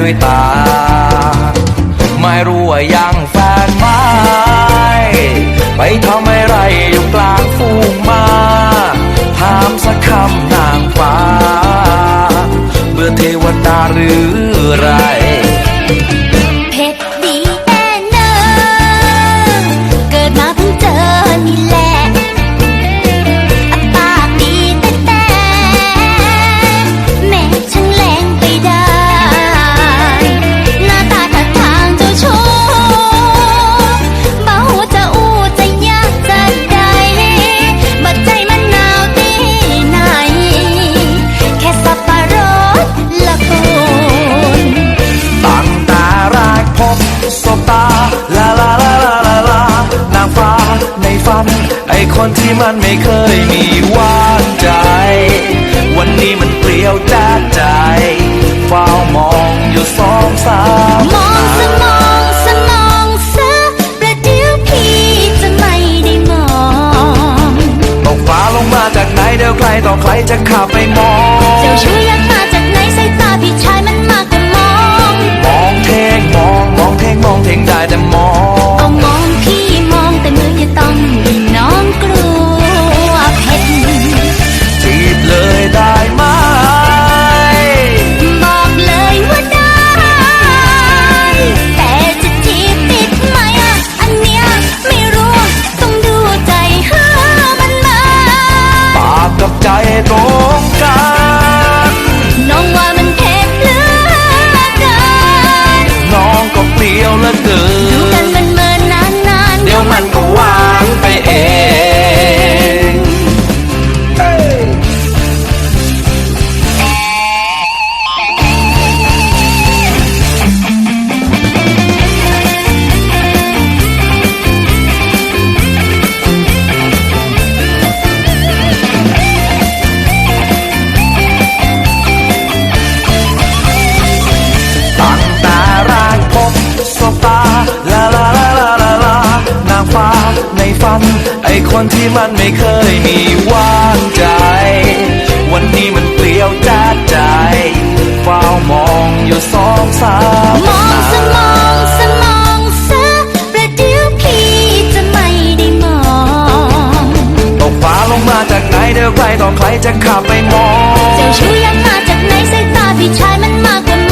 ด้วยตา ไม่รู้ว่ายังแฟนไม้ไปทำอะไรอยู่กลางฟูงมาถามสักคำนางฟ้าเมื่อเทวดาหรือไร มันไม่เคยมีหวานใจ วันนี้มันเปลี่ยวแจ้ใจเฝ้ามองอยู่สองสามมองสมองสมองซะประเดี๋ยวพี่จะไม่ได้มองตกฟ้าลงมาจากไหนเดี๋ยวใครต่อใครจะขับไปมอง เจ้าชู้ยักมาจาก ในฝัน ไอคนที่มันไม่เคยมีวานใจ วันนี้มันเปลี่ยวจ้าใจเฝ้ามองอยู่สองสามมองสมองสมองซะประเดี๋ยวพี่จะไม่ได้มองตกฟ้าลงมาจากไหนเดี๋ยวใครต่อใครจะขับไปมอง เจ้าชู้ยักมาจากไหนสายตาพี่ชายมันมากกว่า